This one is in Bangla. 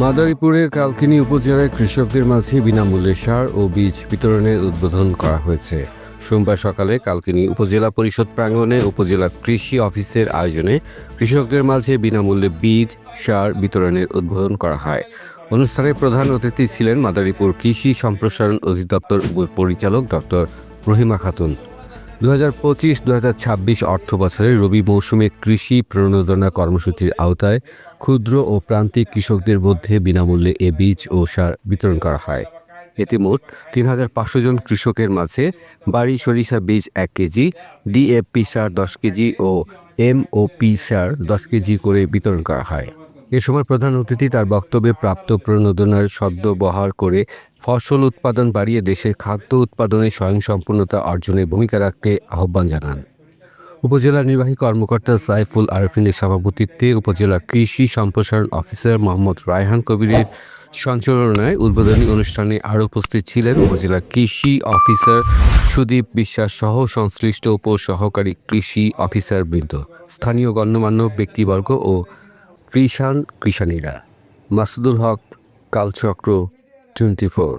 মাদারীপুরের কালকিনি উপজেলায় কৃষকদের মাঝে বিনামূল্যে সার ও বীজ বিতরণের উদ্বোধন করা হয়েছে। সোমবার সকালে কালকিনি উপজেলা পরিষদ প্রাঙ্গণে উপজেলা কৃষি অফিসের আয়োজনে কৃষকদের মাঝে বিনামূল্যে বীজ, সার বিতরণের উদ্বোধন করা হয়। অনুষ্ঠানে প্রধান অতিথি ছিলেন মাদারীপুর কৃষি সম্প্রসারণ অধিদপ্তর পরিচালক ডক্টর রহিমা খাতুন। দু হাজার পঁচিশ দু হাজার ছাব্বিশ অর্থ বছরে রবি মৌসুমে কৃষি প্রণোদনা কর্মসূচির আওতায় ক্ষুদ্র ও প্রান্তিক কৃষকদের মধ্যে বিনামূল্যে এ বীজ ও সার বিতরণ করা হয়। এতে মোট তিন হাজার পাঁচশো জন কৃষকের মাঝে বাড়ি সরিষা বীজ এক কেজি ডিএফপি সার দশ কেজি ও এমওপি সার দশ কেজি করে বিতরণ করা হয়। এ সময় প্রধান অতিথি তার বক্তব্যে প্রাপ্ত প্রণোদনার সদ্ব্যবহার করে ফসল উৎপাদন বাড়িয়ে দেশের খাদ্য উৎপাদনে স্বয়ংসম্পূর্ণতা অর্জনের ভূমিকা রাখতে আহ্বান জানান। উপজেলা নির্বাহী কর্মকর্তা সাইফুল আরফিনের সভাপতিত্বে উপজেলা কৃষি সম্প্রসারণ অফিসার মোহাম্মদ রায়হান কবিরের সঞ্চালনায় উদ্বোধনী অনুষ্ঠানে আরও উপস্থিত ছিলেন উপজেলা কৃষি অফিসার সুদীপ বিশ্বাস সহ সংশ্লিষ্ট উপ সহকারী কৃষি অফিসার বৃন্দ স্থানীয় গণ্যমান্য ব্যক্তিবর্গ ও কৃষাণ কৃষাণীরা। মাসুদুল হক কালচক্র টোয়েন্টি ফোর।